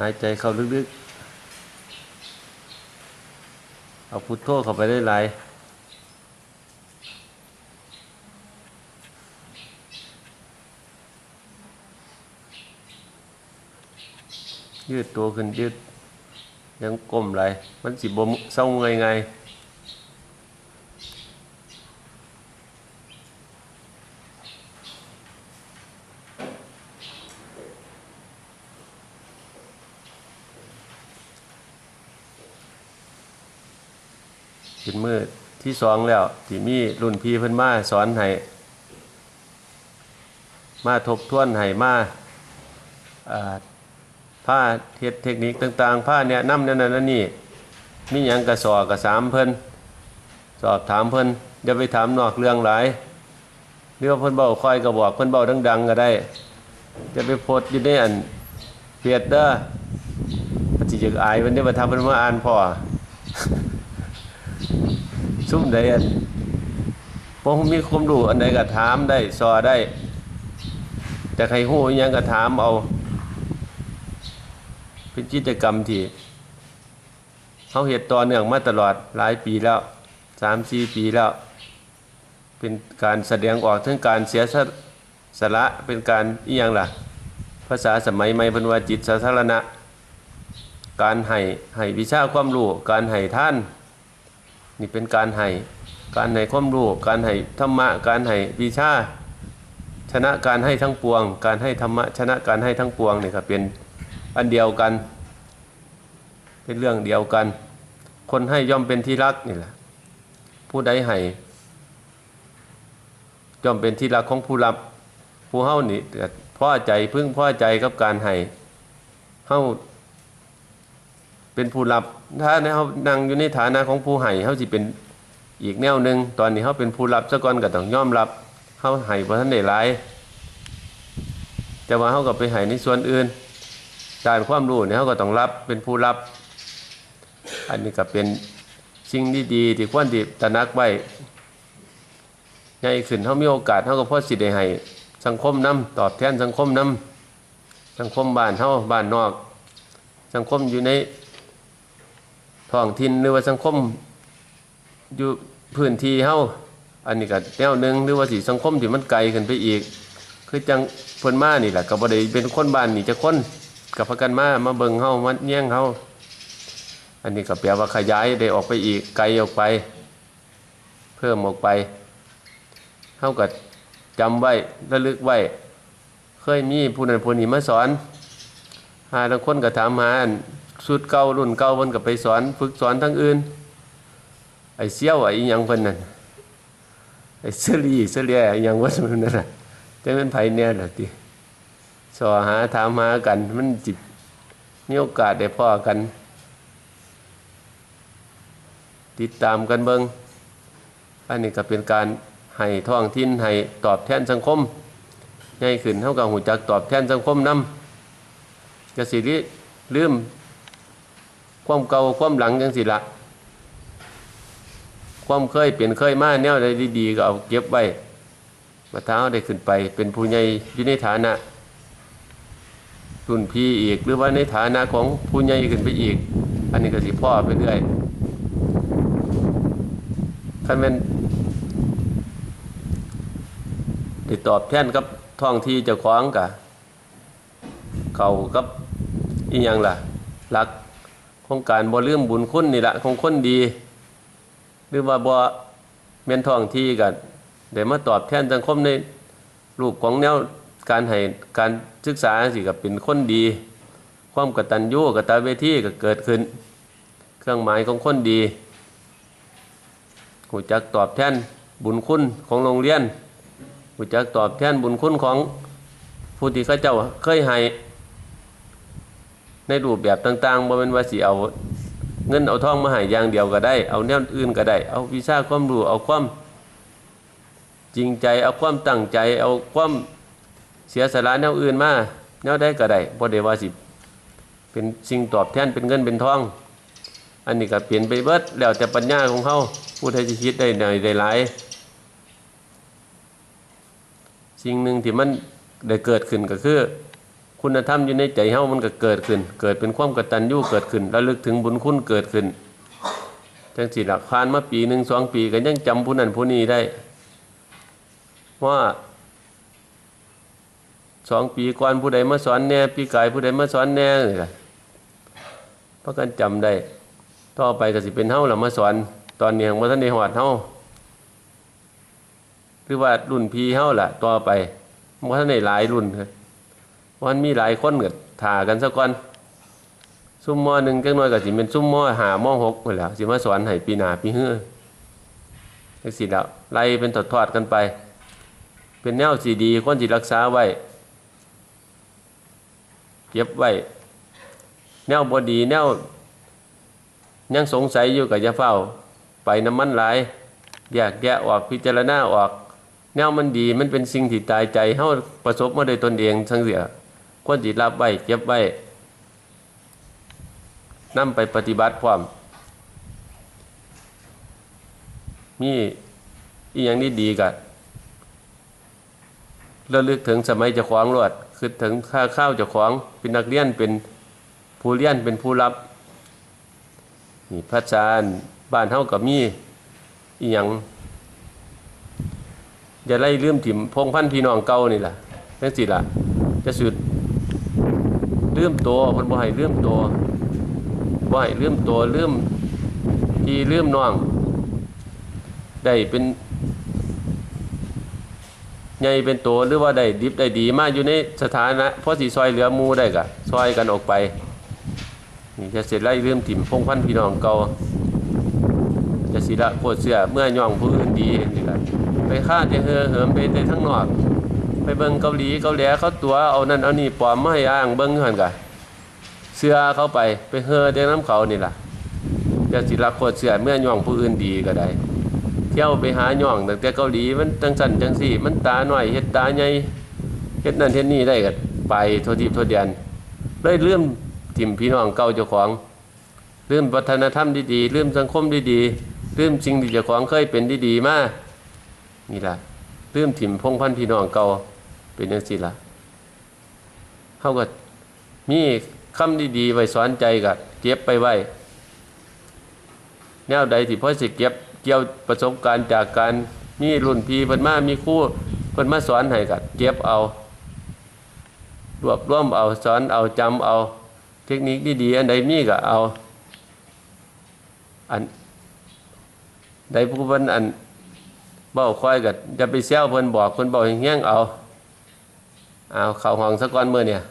หายใจเข้าลึกๆ เอาพุทโธเข้าไปได้หลายยืดตัวขึ้นยืด ยังกลมไหลมันสิบมเศร้าเงยไง เป็นมือที่สองแล้วที่มีรุ่นพี่เพิ่นมาสอนให้มาทบทวนให้มาผ้าเทศเทคนิคต่างๆผ้าเนี่ยน้ำนั่นนั่นนี่มีหยังกระสอบกระสามเพิ่นสอบถามเพิ่นอย่าไปถามนอกเรื่องหลายหรือว่าเพิ่นเบาคอยก็บอกเพิ่นเบาดัง ๆ ก็ได้ จะไปโพสอยู่ในอันเฟียดเด้อปฏิจักอายเพิ่นได้มาทำเพิ่นมาอ่านพอ ซุ่มใดอันผมมีความรู้อันใดก็ถามได้สอได้ แต่ใครหู้ยังก็ถามเอา เป็นกิจกรรมที่เขาเหตุต่อเนื่องมาตลอดหลายปีแล้วสามสี่ปีแล้ว เป็นการแสดงออกถึงการเสียสสละเป็นการอีหยังล่ะ ภาษาสมัยใหม่เป็นว่าจิตสาธารณะ การให้ให้วิชาความรู้การให้ท่าน นี่เป็นการให้การให้ความรู้การให้ธรรมะการให้วิชาชนะการให้ทั้งปวง การให้ธรรมะชนะการให้ทั้งปวงนี่ครับเป็นอันเดียวกัน เป็นเรื่องเดียวกัน คนให้ย่อมเป็นที่รักนี่แหละผู้ใดให้ย่อมเป็นที่รักของผู้รับผู้เฮานี่พ่อใจพึ่งพ่อใจกับการให้เฮา เป็นผู้รับ ถ้าเขานั่งอยู่ในฐานะของผู้ให้เขาสิเป็นอีกแนวหนึ่งตอนนี้เขาเป็นผู้รับซะก่อนก็ต้องยอมรับเขาให้เพราะท่านได้หลายแต่ว่าเขาก็ไปให้ในส่วนอื่นการความรู้เนี่ยเขาก็ต้องรับเป็นผู้รับ อันนี้ก็เป็นสิ่งที่ดีที่ควรที่ตระหนักไว้ใหญ่ขึ้นเขามีโอกาสเขาก็พอสิได้ให้สังคมนํตอบแทนสังคมนํสังคมบ้านเขาบ้านนอก สังคมอยู่ใน ท้องถิ่นหรือว่าสังคมอยู่พื้นที่เฮาอันนี้ก็แนวหนึ่งหรือว่าสิสังคมที่มันไกลขึ้นไปอีก คือจังเพิ่นมานี่แหละก็บ่ได้เป็นคนบ้านนี่จะคนกับพากันมามาเบิ่งเฮามาแย่งเฮาอันนี้ก็แปลว่าขยายได้ออกไปอีกไกลออกไป เพิ่มออกไปเฮาก็จำไว้ระลึกไว้ เคยมีผู้นั้นผู้นี้มาสอนหาบางคนก็ถามหาอัน สุดเก่ารุ่นเก่าเพิ่นก็ไปสอนฝึกสอนทั้งอื่น ไอ้เซี่ยวไอ้ยังเพิ่นนั่นไอ้เสลีเสลียไอ้ยังว่ามันนั่นน่ะแต่มันไผแน่ล่ะติสอหาถามหากัน มันจิตมีโอกาสได้พ้อกัน ติดตามกันเบิงอันนี้ก็เป็นการให้ท้องถิ่นให้ตอบแทนสังคมใหญ่ขึ้นเท่ากับหูจักตอบแทนสังคมนำกสิริลืม ความเก่าความหลังจังสิละความเคยเปลี่ยนเคยมาแนวใดดีๆก็เอาเก็บไว้มาเท้าได้ขึ้นไป เป็นผู้ใหญ่อยู่ในฐานะรุ่นพี่อีกหรือว่าในฐานะของผู้ใหญ่ขึ้นไปอีก อันนี้ก็สิพ่อไปเรื่อยท่านเป็นได้ตอบแทนกับท้องที่เจ้างกะ เขากับอีหยังล่ะหลัก ของการบ่ลืมบุญคุณนี่แหละของคนดี หรือว่าบ่เมียนทองที่กันเดี๋ยวมาตอบแทนสังคมในรูปของแนวการให้การศึกษาสิกับเป็นคนดี ความกตัญญูกตเวทีก็เกิดขึ้น เครื่องหมายของคนดีหูจักตอบแทนบุญคุณของโรงเรียนหูจักตอบแทนบุญคุณของผู้ที่เขาเจ้าเคยให้ ในรูปแบบต่างๆบ่เป็นว่าสิเอาเงินเอาทองมาให้อย่างเดียวก็ได้ เอาแนวอื่นก็ได้ เอาวิชาความรู้เอาความจริงใจ เอาความตั้งใจ เอาความเสียสละแนวอื่นมาแนวได้ก็ได้บ่ได้ว่าสิเป็นสิ่งตอบแทนเป็นเงินเป็นทอง อันนี้ก็เปลี่ยนไปเบิดแล้วแต่ปัญญาของเขาผู้ใดจะคิดได้หน่อยได้หลาย สิ่งหนึ่งที่มันได้เกิดขึ้นก็คือ คุณธรรมอยู่ในใจเฮามันก็เกิดขึ้น เกิดเป็นความกตัญญูเกิดขึ้นระลึกถึงบุญคุณเกิดขึ้นจังสิหลักผ่านมาปีหนึ่งสองปีก็ยังจำผู้นั้นผู้นี้ได้ ว่าสองปีก่อนผู้ใดมาสอนแน่ปีกายผู้ใดมาสอนแน่นี่ล่ะเพราะกันจำได้ ต่อไปก็สิเป็นเฮาหล่ะมาสอน ตอนนี้ยังบ่ทันได้ฮอดเฮาหรือว่ารุ่นพี่เฮาล่ะ ต่อไปบ่ทันได้หลายรุ่นครับ มันมีหลายคนเก็ถ่ากันซะก่อนซุ่มมอหนึ่งจังน้อยก็สิเป็นซุ่มมอหามอหกพุ่นแล้วสิมาสอนให้ปีหนาปีเฮือจังซี่แล้วไล่เป็นทอดๆกันไป เป็นแนวสีดีคนสิรักษาไว้เก็บไว้แนวบดีแนวยังสงสัยอยู่กับยาเฝ้า ไปน้ำมันหลายแยกแยะออกพิจารณาออก แนวมันดีมันเป็นสิ่งที่ตายใจเฮาประสบมาโดยตนเองทั้งเสีย ควรจิรับไว้เก็บไว้นำไปปฏิบัติพร้อม มีอีอย่างนี้ดีกันระลึกถึงสมัยจะขวางรวดคือถึงข้าข้าวจะขวางเป็นนักเรียนเป็นผู้เรียนเป็นผู้รับนี่พระอาจารย์บ้านเฮากับมีอีหยังอย่าไล่ลืมถิ่มพงพันธ์พี่น้องเก่านี่ล่ะจังสิล่ะจะสุด ลืมตัวเพิ่นบ่ให้ลืมตัวบ่ให้ลืมตัวลืมพี่ลืมน้องได้เป็นใหญ่เป็นตัวหรือว่าได้ดิบได้ดีมากอยู่ในสถานะเพราะสิซอยเหลือมูได้กะซอยกันออกไปนี่จะเสร็จไล่เรื่องถิ่มพงพันพี่น้องเก่าจะสิละโคตรเสือเมื่อย่องผู้อื่นดีเห็นสิละไปฆ่าจะเฮอเหิมไปในทั้งนอก ไปเบิ่งเกาหลีเกาหลีเขาตัวเอานั่นเอานี่ปลอมมาให้อ้างเบิ่งหันกะเสื้อเขาไปไปเฮอเดน้ำเขานี่ล่ะจะสิละโคตรเสื้อเมื่อย่องผู้อื่นดีก็ได้ เที่ยวไปหาย่องตั้งแต่เกาหลีมันจังสันจังสี่ มันตาหน่อยเฮ็ดตาใหญ่เฮ็ดนั่นเฮ็ดนี่ได้ก็ไปโทษทีโทษเดียนเลยเลื่อมทิมพี่น้องเก่าเจ้าของเลื่อมวัฒนธรรมดีๆเลื่อมสังคมดีๆเลื่อมสิ่งที่เจ้าของเคยเป็นดีๆมานี่ล่ะเลื่อมทิมพงพันธุ์พี่น้องเก่า เป็นจังซี่ล่ะเฮาก็มีคำดีๆไว้สอนใจก็เก็บไปไว้แนวใดที่พ่อสิเก็บเกี่ยวประสบการณ์จากการมีรุ่นพี่เพิ่นมา มีครู่เพิ่นมาสอนให้กัเก็บเอา รวบรวมเอาสอนเอาจำเอา เทคนิคดีๆอันใดมีก็เอาอันใดผู้เพิ่นอันเบ้าค่อยก็จะไปเซลเพิ่นบอกเพิ่นบอกแห้งๆเอา เอาเข่าห้องสักก้อนเมื่อเนี่ย